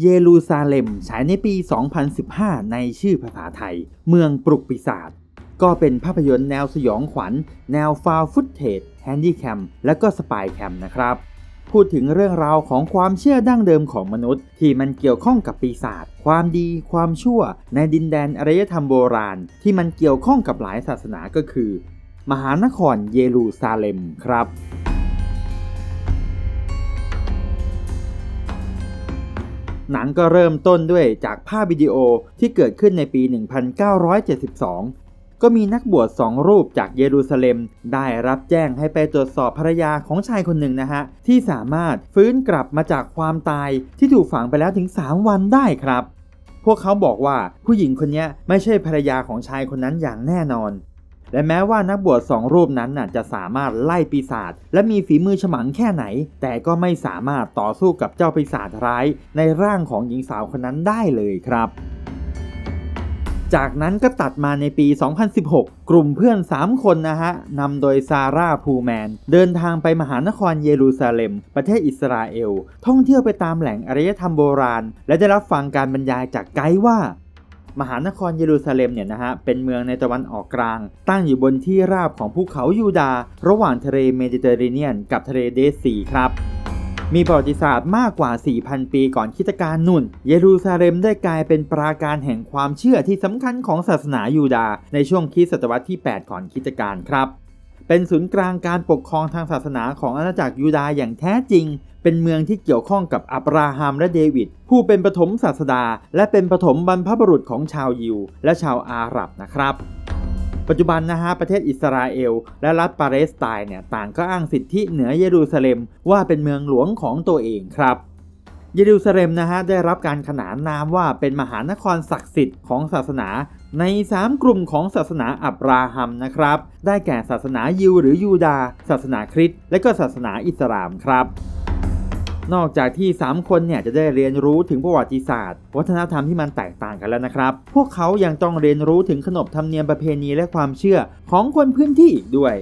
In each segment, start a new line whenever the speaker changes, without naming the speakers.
เยรูซาเล็มฉายในปี 2015 ในชื่อภาษาไทย เมืองปลุกปีศาจก็เป็นภาพยนตร์แนวสยองขวัญ แนวฟาวฟุตเทจแฮนดี้แคมและก็สปายแคมนะครับ พูดถึงเรื่องราวของความเชื่อดั้งเดิมของมนุษย์ ที่มันเกี่ยวข้องกับปีศาจความดี ความชั่ว ในดินแดนอารยธรรมโบราณ ที่มันเกี่ยวข้องกับหลายศาสนาก็คือ มหานครเยรูซาเล็มครับ หนังก็เริ่มต้นด้วยจากภาพวิดีโอที่เกิดขึ้นในปี 1972 ก็มีนักบวชสองรูปจากเยรูซาเล็ม ได้รับแจ้งให้ไปตรวจสอบภรรยาของชายคนหนึ่งนะฮะ ที่สามารถฟื้นกลับมาจากความตายที่ถูกฝังไปแล้วถึง 3 วันได้ครับ พวกเขาบอกว่าผู้หญิงคนนี้ไม่ใช่ภรรยาของชายคนนั้นอย่างแน่นอน และแม้ว่านักบวชสองรูปนั้นน่ะจะสามารถไล่ปีศาจและมีฝีมือฉมังแค่ไหน แต่ก็ไม่สามารถต่อสู้กับเจ้าปีศาจร้ายในร่างของหญิงสาวคนนั้นได้เลยครับจากนั้นก็ตัดมาในปี 2016 กลุ่มเพื่อน 3 คนนะฮะ นำโดยซาร่าพูแมน เดินทางไปมหานครเยรูซาเล็ม ประเทศอิสราเอล ท่องเที่ยวไปตามแหล่งอารยธรรมโบราณ และได้รับฟังการบรรยายจากไกด์ว่า มหานครเยรูซาเล็มเนี่ยนะฮะเป็นเมืองในตะวันออกกลาง ตั้งอยู่บนที่ราบของภูเขายูดา ระหว่างทะเลเมดิเตอร์เรเนียน กับทะเลเดซีครับมีประวัติศาสตร์มากกว่า 4,000 ปีก่อนคิตการนุ่น เยรูซาเล็มได้กลายเป็นปราการแห่งความเชื่อที่สำคัญของศาสนายูดา ในช่วงคริสตศตวรรษที่ 8 ก่อนคิตการครับ เป็นศูนย์กลางการปกครองทางศาสนาของอาณาจักรยูดาห์อย่างแท้จริง เป็นเมืองที่เกี่ยวข้องกับอับราฮัมและเดวิด ผู้เป็นปฐมศาสดา และเป็นปฐมบรรพบุรุษของชาวยิว และชาวอาหรับนะครับปัจจุบันนะฮะประเทศอิสราเอล และรัฐปาเลสไตน์เนี่ยต่างก็อ้างสิทธิเหนือเยรูซาเล็มว่าเป็นเมืองหลวงของตัวเองครับ เยรูซาเล็มนะฮะได้รับการขนานนามว่าเป็นมหานครศักดิ์สิทธิ์ของศาสนา ใน 3 กลุ่มของศาสนาอับราฮัมนะครับ ได้แก่ศาสนายิวหรือยูดาห์ศาสนาคริสต์และก็ศาสนาอิสลามครับนอกจากที่ 3 คนเนี่ยจะได้เรียนรู้ถึงประวัติศาสตร์ วัฒนธรรมที่มันแตกต่างกันแล้วนะครับ พวกเขายังต้องเรียนรู้ถึงขนบธรรมเนียมประเพณีและความเชื่อของคนพื้นที่อีกด้วย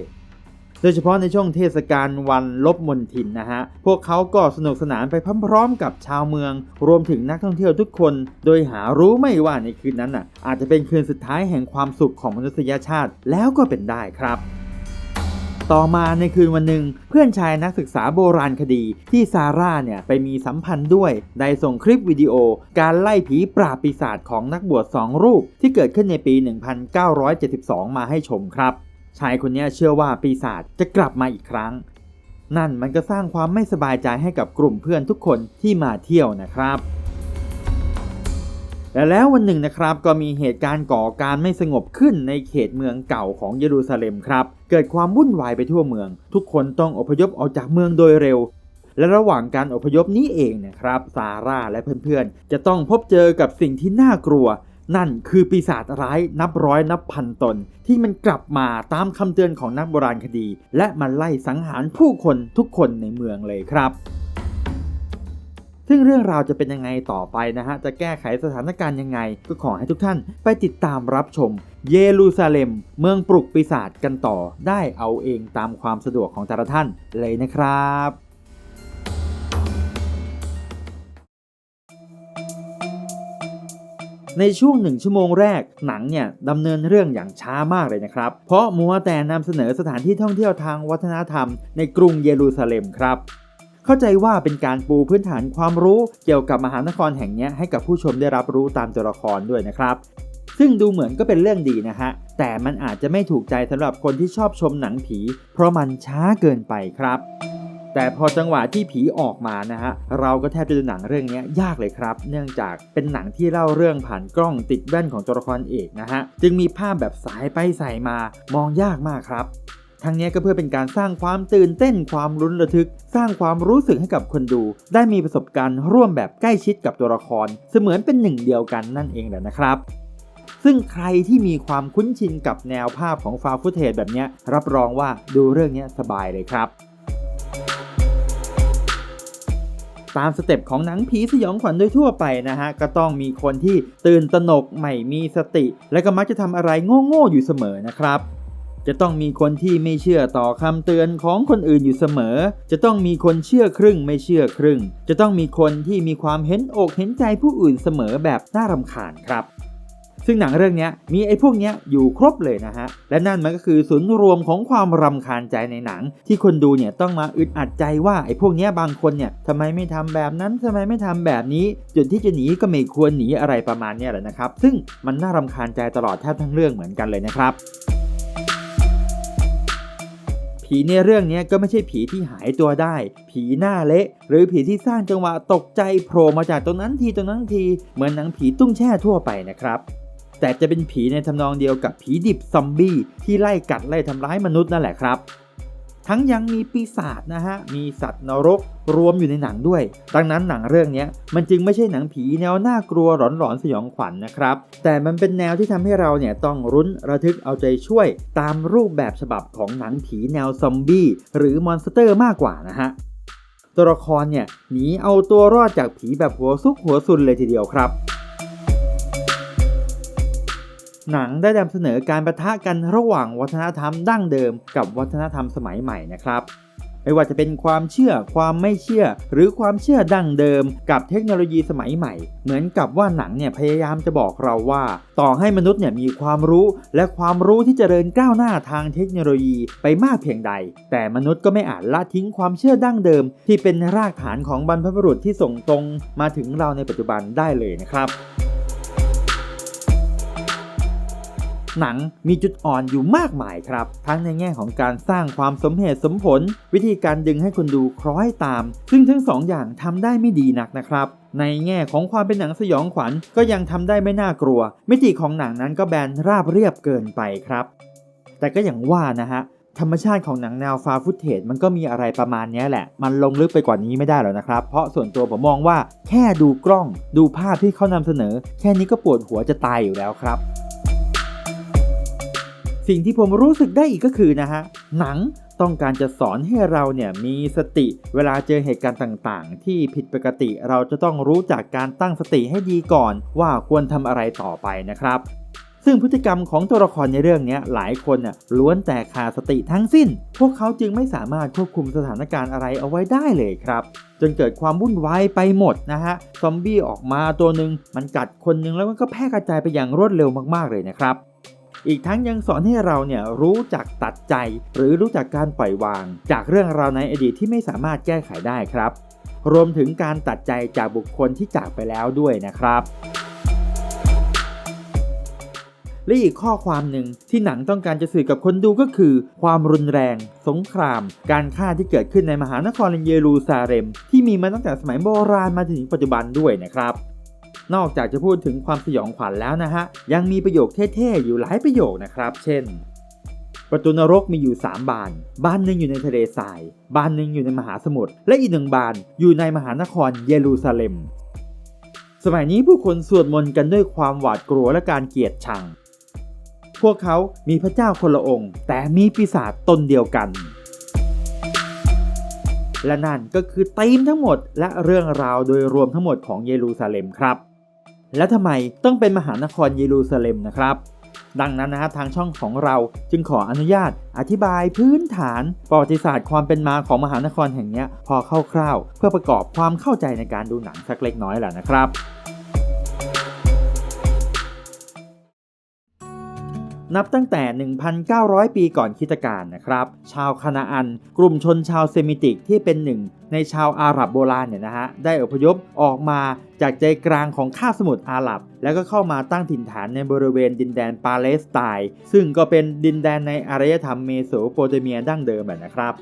โดยเฉพาะในช่วงเทศกาลวันลบมนทินนะฮะ พวกเขาก็สนุกสนานไปพร้อมๆกับชาวเมือง รวมถึงนักท่องเที่ยวทุกคน โดยหารู้ไม่ว่าในคืนนั้นน่ะอาจจะเป็นคืนสุดท้ายแห่งความสุขของมนุษยชาติแล้วก็เป็นได้ครับต่อมาในคืนวันหนึ่งเพื่อนชายนักศึกษาโบราณคดีที่ซาร่าเนี่ยไปมีสัมพันธ์ด้วยได้ส่งคลิปวิดีโอ การไล่ผีปราบปีศาจของนักบวชสองรูป ที่เกิดขึ้นในปี 1972 มาให้ชมครับ ชายคนนี้เชื่อว่าปีศาจจะกลับมาอีกครั้ง นั่นมันก็สร้างความไม่สบายใจให้กับกลุ่มเพื่อนทุกคนที่มาเที่ยวนะครับและแล้ววันหนึ่งนะครับก็มีเหตุการณ์ก่อการไม่สงบขึ้นในเขตเมืองเก่าของเยรูซาเล็มครับ เกิดความวุ่นวายไปทั่วเมือง ทุกคนต้องอพยพออกจากเมืองโดยเร็ว และระหว่างการอพยพนี้เองนะครับซาร่าและเพื่อนๆ จะต้องพบเจอกับสิ่งที่น่ากลัว นั่นคือปีศาจร้ายนับร้อยนับพันตน ที่มันกลับมาตามคำเตือนของนักโบราณคดี และมันไล่สังหารผู้คนทุกคนในเมืองเลยครับซึ่งเรื่องราวจะเป็นยังไงต่อไปนะฮะ จะแก้ไขสถานการณ์ยังไง ก็ขอให้ทุกท่านไปติดตามรับชม เยรูซาเล็ม เมืองปลุกปีศาจกันต่อ ได้เอาเองตามความสะดวกของแต่ละท่านเลยนะครับ ในช่วงหนึ่งชั่วโมงแรกหนังเนี่ยดำเนินเรื่องอย่างช้ามากเลยนะครับ เพราะมัวแต่นำเสนอสถานที่ท่องเที่ยวทางวัฒนธรรมในกรุงเยรูซาเล็มครับ เข้าใจว่าเป็นการปูพื้นฐานความรู้เกี่ยวกับมหานครแห่งนี้ให้กับผู้ชมได้รับรู้ตามตัวละครด้วยนะครับ ซึ่งดูเหมือนก็เป็นเรื่องดีนะฮะ แต่มันอาจจะไม่ถูกใจสำหรับคนที่ชอบชมหนังผี เพราะมันช้าเกินไปครับ แต่พอจังหวะที่ผีออกมานะฮะเราก็แทบจะดูหนังเรื่องนี้ยากเลยครับ เนื่องจากเป็นหนังที่เล่าเรื่องผ่านกล้องติดแว่นของตัวละครเอกนะฮะจึงมีภาพแบบสายไปสายมามองยากมากครับทั้งนี้ก็เพื่อเป็นการสร้างความตื่นเต้นความลุ้นระทึก สร้างความรู้สึกให้กับคนดู ได้มีประสบการณ์ร่วมแบบใกล้ชิดกับตัวละคร เสมือนเป็นหนึ่งเดียวกันนั่นเองแหละนะครับ ซึ่งใครที่มีความคุ้นชินกับแนวภาพของฟาวฟุเทจแบบนี้รับรองว่าดูเรื่องนี้สบายเลยครับ ตามสเต็ปของหนังผีสยองขวัญโดยทั่วไปนะฮะ ก็ต้องมีคนที่ตื่นตระหนกไม่มีสติ และก็มักจะทำอะไรโง่ๆอยู่เสมอนะครับจจะต้องมีคนที่ไม่เชื่อต่อคำเตือนของคนอื่นอยู่เสมอ จะต้องมีคนเชื่อครึ่งไม่เชื่อครึ่ง จะต้องมีคนที่มีความเห็นอกเห็นใจผู้อื่นเสมอแบบน่ารำคาญครับ ซึ่งหนังเรื่องนี้มีไอ้พวกนี้อยู่ครบเลยนะฮะ และนั่นมันก็คือศูนย์รวมของความรำคาญใจในหนัง ที่คนดูเนี่ยต้องมาอึดอัดใจว่าไอ้พวกนี้บางคนเนี่ยทำไมไม่ทำแบบนั้นทำไมไม่ทำแบบนี้จุดที่จะหนีก็ไม่ควรหนีอะไรประมาณนี้แหละนะครับ ซึ่งมันน่ารำคาญใจตลอดแทบทั้งเรื่องเหมือนกันเลยนะครับผีในเรื่องนี้ก็ไม่ใช่ผีที่หายตัวได้ ผีหน้าเละ หรือผีที่สร้างจังหวะตกใจโผล่มาจากตรงนั้นทีตรงนั้นที เหมือนหนังผีตุ้งแช่ทั่วไปนะครับ แต่จะเป็นผีในทำนองเดียวกับผีดิบซอมบี้ที่ไล่กัดไล่ทำร้ายมนุษย์นั่นแหละครับ ทั้งยังมีปีศาจนะฮะ มีสัตว์นรกรวมอยู่ในหนังด้วย ดังนั้นหนังเรื่องนี้มันจึงไม่ใช่หนังผีแนวน่ากลัวหลอนๆสยองขวัญนนะครับ แต่มันเป็นแนวที่ทำให้เราเนี่ยต้องรุ้นระทึกเอาใจช่วย ตามรูปแบบฉบับของหนังผีแนวซอมบี้หรือมอนสเตอร์มากกว่านะฮะ ตัวละครเนี่ยหนีเอาตัวรอดจากผีแบบหัวซุกหัวซุนเลยทีเดียวครับ หนังได้นำเสนอการประทะกันระหว่างวัฒนธรรมดั้งเดิมกับวัฒนธรรมสมัยใหม่นะครับไม่ว่าจะเป็นความเชื่อ ความไม่เชื่อ หรือความเชื่อดั้งเดิม กับเทคโนโลยีสมัยใหม่ เหมือนกับว่าหนังเนี่ยพยายามจะบอกเราว่า ต่อให้มนุษย์เนี่ยมีความรู้ และความรู้ที่เจริญก้าวหน้าทางเทคโนโลยีไปมากเพียงใด แต่มนุษย์ก็ไม่อาจละทิ้งความเชื่อดั้งเดิม ที่เป็นรากฐานของบรรพบุรุษที่ส่งตรงมาถึงเราในปัจจุบันได้เลยนะครับ หนังมีจุดอ่อนอยู่มากมายครับ ทั้งในแง่ของการสร้างความสมเหตุสมผล วิธีการดึงให้คนดูคล้อยตาม ซึ่งทั้งสองอย่างทำได้ไม่ดีนักนะครับในแง่ของความเป็นหนังสยองขวัญก็ยังทำได้ไม่น่ากลัว มิติของหนังนั้นก็แบนราบเรียบเกินไปครับ แต่ก็อย่างว่านะฮะธรรมชาติของหนังแนวฟาฟุตเทจมันก็มีอะไรประมาณนี้แหละ มันลงลึกไปกว่านี้ไม่ได้หรอกนะครับ เพราะส่วนตัวผมมองว่าแค่ดูกล้อง ดูภาพที่เขานำเสนอ แค่นี้ก็ปวดหัวจะตายอยู่แล้วครับ สิ่งที่ผมรู้สึกได้อีกก็คือนะฮะหนังต้องการจะสอนให้เราเนี่ยมีสติ เวลาเจอเหตุการณ์ต่างๆ ที่ผิดปกติเราจะต้องรู้จักการตั้งสติให้ดีก่อน ว่าควรทำอะไรต่อไปนะครับ ซึ่งพฤติกรรมของตัวละครในเรื่องนี้หลายคนน่ะล้วนแต่ขาดสติทั้งสิ้น พวกเขาจึงไม่สามารถควบคุมสถานการณ์อะไรเอาไว้ได้เลยครับจนเกิดความวุ่นวายไปหมดนะฮะ ซอมบี้ออกมาตัวหนึ่งมันกัดคนหนึ่งแล้วมันก็แพร่กระจายไปอย่างรวดเร็วมากๆเลยนะครับ อีกทั้งยังสอนให้เราเนี่ยรู้จักตัดใจ หรือรู้จักการปล่อยวาง จากเรื่องราวในอดีตที่ไม่สามารถแก้ไขได้ครับ รวมถึงการตัดใจจากบุคคลที่จากไปแล้วด้วยนะครับและอีกข้อความหนึ่งที่หนังต้องการจะสื่อกับคนดูก็คือ ความรุนแรง สงคราม การฆ่าที่เกิดขึ้นในมหานครเยรูซาเล็ม ที่มีมาตั้งแต่สมัยโบราณมาถึงปัจจุบันด้วยนะครับ นอกจากจะพูดถึงความสยองขวัญแล้วนะฮะ ยังมีประโยคเท่ๆ อยู่หลายประโยคนะครับ เช่น ประตูนรกมีอยู่ 3 บาน บานหนึ่งอยู่ในทะเลทราย บานหนึ่งอยู่ในมหาสมุทร และอีกหนึ่งบานอยู่ในมหานครเยรูซาเล็ม สมัยนี้ผู้คนสวดมนต์กันด้วยความหวาดกลัวและการเกลียดชัง พวกเขามีพระเจ้าคนละองค์ แต่มีปีศาจตนเดียวกันและนั่นก็คือธีมทั้งหมดและเรื่องราวโดยรวมทั้งหมดของเยรูซาเล็มครับ แล้วทำไมต้องเป็นมหานครเยรูซาเล็มนะครับ ดังนั้นนะฮะทางช่องของเราจึงขออนุญาตอธิบายพื้นฐานประวัติศาสตร์ความเป็นมาของมหานครแห่งนี้พอคร่าวๆเพื่อประกอบความเข้าใจในการดูหนังสักเล็กน้อยแหละนะครับ นับตั้งแต่ 1,900 ปีก่อนคริสตกาลนะครับ ชาวคานาอัน กลุ่มชนชาวเซมิติกที่เป็นหนึ่ง ในชาวอาหรับโบราณเนี่ยนะฮะ ได้อพยพออกมาจากใจกลางของคาบสมุทรอาหรับ แล้วก็เข้ามาตั้งถิ่นฐานในบริเวณดินแดนปาเลสไตน์ซึ่งก็เป็นดินแดนในอารยธรรมเมโสโปเตเมียดั้งเดิมแบบนะครับ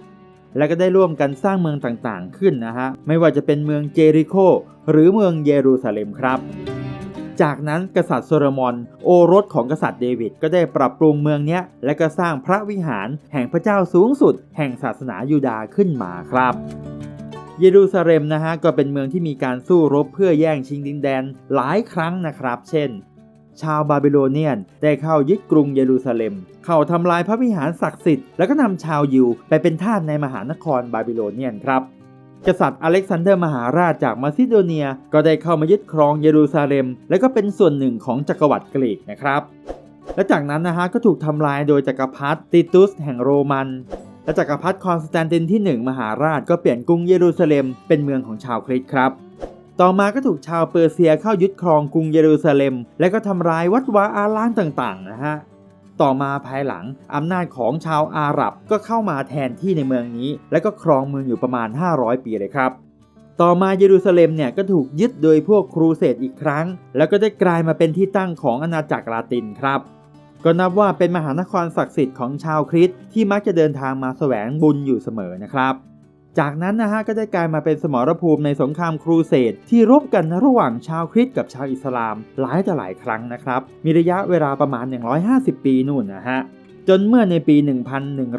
แล้วก็ได้ร่วมกันสร้างเมืองต่างๆ ขึ้นนะฮะ ไม่ว่าจะเป็นเมืองเจริโค หรือเมืองเยรูซาเล็มครับ จากนั้นกษัตริย์โซโลมอน โอรสของกษัตริย์เดวิดก็ได้ปรับปรุงเมืองนี้และก็สร้างพระวิหารแห่งพระเจ้าสูงสุด แห่งศาสนายูดาห์ขึ้นมาครับเยรูซาเล็มนะฮะก็เป็นเมืองที่มีการสู้รบเพื่อแย่งชิงดินแดนหลายครั้งนะครับ เช่น ชาวบาบิโลเนียนได้เข้ายึดกรุงเยรูซาเล็ม เข้าทำลายพระวิหารศักดิ์สิทธิ์แล้วก็นำชาวยิวไปเป็นทาสในมหานครบาบิโลเนียนครับ กษัตริย์อเล็กซานเดอร์มหาราชจากมาซิโดเนีย ก็ได้เข้ามายึดครองเยรูซาเล็ม และก็เป็นส่วนหนึ่งของจักรวรรดิกรีกนะครับ และจากนั้นนะฮะก็ถูกทำลายโดยจักรพรรดิติตุสแห่งโรมันและจักรพรรดิคอนสแตนตินที่ 1 มหาราชก็เปลี่ยนกรุงเยรูซาเล็มเป็นเมืองของชาวคริสต์ครับ ต่อมาก็ถูกชาวเปอร์เซียเข้ายึดครองกรุงเยรูซาเล็ม และก็ทำลายวัดวาอารามต่างๆนะฮะ ต่อมาภายหลังอำนาจของชาวอาหรับก็เข้ามาแทนที่ในเมืองนี้ และก็ครองเมืองอยู่ประมาณ 500 ปีเลยครับ ต่อมาเยรูซาเล็มเนี่ยก็ถูกยึดโดยพวกครูเสดอีกครั้ง แล้วก็ได้กลายมาเป็นที่ตั้งของอาณาจักรลาตินครับก็นับว่าเป็นมหานครศักดิ์สิทธิ์ของชาวคริสต์ที่มักจะเดินทางมาแสวงบุญอยู่เสมอนะครับ จากนั้นนะฮะก็ได้กลายมาเป็นสมรภูมิในสงครามครูเสดที่รบกันระหว่างชาวคริสต์กับชาวอิสลาม หลายต่อหลายครั้งนะครับ มีระยะเวลาประมาณ 150 ปีนู่นนะฮะจนเมื่อในปี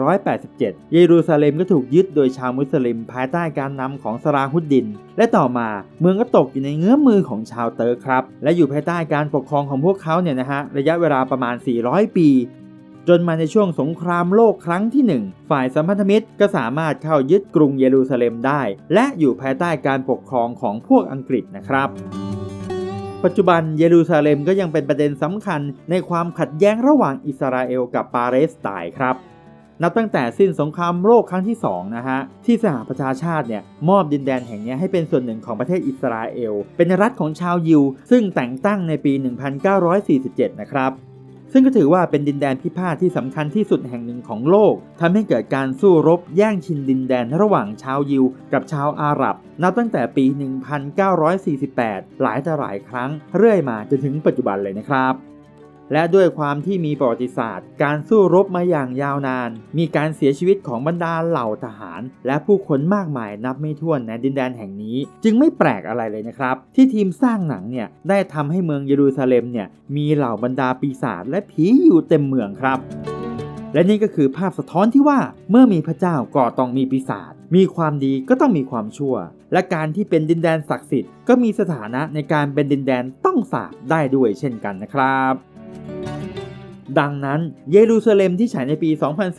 1187 เยรูซาเล็มก็ถูกยึดโดยชาวมุสลิมภายใต้การนำของสราฮุดดิน และต่อมาเมืองก็ตกอยู่ในเงื้อมมือของชาวเตอร์ครับ และอยู่ภายใต้การปกครองของพวกเขาเนี่ยนะฮะ ระยะเวลาประมาณ 400 ปี จนมาในช่วงสงครามโลกครั้งที่ 1 ฝ่ายสัมพันธมิตรก็สามารถเข้ายึดกรุงเยรูซาเล็มได้ และอยู่ภายใต้การปกครองของพวกอังกฤษนะครับปัจจุบันเยรูซาเล็มก็ยังเป็นประเด็นสำคัญในความขัดแย้งระหว่างอิสราเอลกับปาเลสไตน์ครับ นับตั้งแต่สิ้นสงครามโลกครั้งที่ 2 นะฮะ ที่สหประชาชาติเนี่ยมอบดินแดนแห่งนี้ให้เป็นส่วนหนึ่งของประเทศอิสราเอล เป็นรัฐของชาวยิว ซึ่งแต่งตั้งในปี 1947 นะครับ ซึ่งก็ถือว่าเป็นดินแดนพิพาทที่สำคัญที่สุดแห่งหนึ่งของโลกทำให้เกิดการสู้รบแย่งชิงดินแดนระหว่างชาวยิว กับชาวอาหรับ นับตั้งแต่ปี 1948 หลายต่อหลายครั้งเรื่อยมาจนถึงปัจจุบันเลยนะครับ และด้วยความที่มีประวัติศาสตร์ การสู้รบมาอย่างยาวนาน มีการเสียชีวิตของบรรดาเหล่าทหาร และผู้คนมากมายนับไม่ถ้วนในดินแดนแห่งนี้ จึงไม่แปลกอะไรเลยนะครับ ที่ทีมสร้างหนังเนี่ยได้ทำให้เมืองเยรูซาเล็มเนี่ยมีเหล่าบรรดาปีศาจและผีอยู่เต็มเมืองครับ และนี่ก็คือภาพสะท้อนที่ว่าเมื่อมีพระเจ้าก็ต้องมีปีศาจมีความดีก็ต้องมีความชั่ว และการที่เป็นดินแดนศักดิ์สิทธิ์ก็มีสถานะในการเป็นดินแดนต้องสาบได้ด้วยเช่นกันนะครับ ดังนั้นเยรูซาเล็มที่ฉายในปี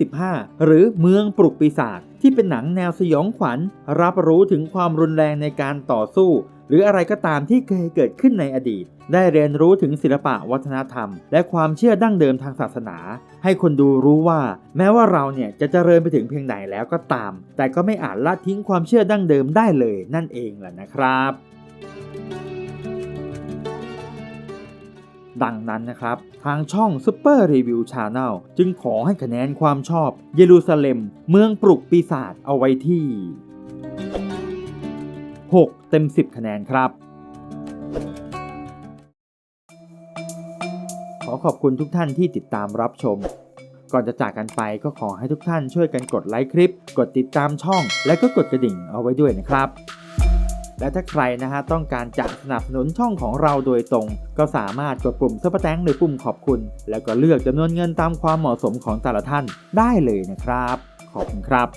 2015 หรือเมืองปลุกปีศาจที่เป็นหนังแนวสยองขวัญ รับรู้ถึงความรุนแรงในการต่อสู้ หรืออะไรก็ตามที่เคยเกิดขึ้นในอดีต ได้เรียนรู้ถึงศิลปะวัฒนธรรม และความเชื่อดั้งเดิมทางศาสนา ให้คนดูรู้ว่า แม้ว่าเราเนี่ยจะเจริญไปถึงเพียงไหนแล้วก็ตาม แต่ก็ไม่อาจละทิ้งความเชื่อดั้งเดิมได้เลยนั่นเองแหละนะครับ ดังนั้นนะครับ ทางช่อง Super Review Channel จึงขอให้คะแนนความชอบเยรูซาเล็ม เมืองปลุกปีศาจเอาไว้ที่ 6 เต็ม 10 คะแนนครับ ขอขอบคุณทุกท่านที่ติดตามรับชม ก่อนจะจากกันไปก็ขอให้ทุกท่านช่วยกันกดไลค์คลิป กดติดตามช่อง และก็กดกระดิ่งเอาไว้ด้วยนะครับ และถ้าใครนะฮะต้องการจะสนับสนุนช่องของเราโดยตรง ก็สามารถกดปุ่มซัพพอร์แตงหรือปุ่มขอบคุณ แล้วก็เลือกจำนวนเงินตามความเหมาะสมของแต่ละท่านได้เลยนะครับ ขอบคุณครับ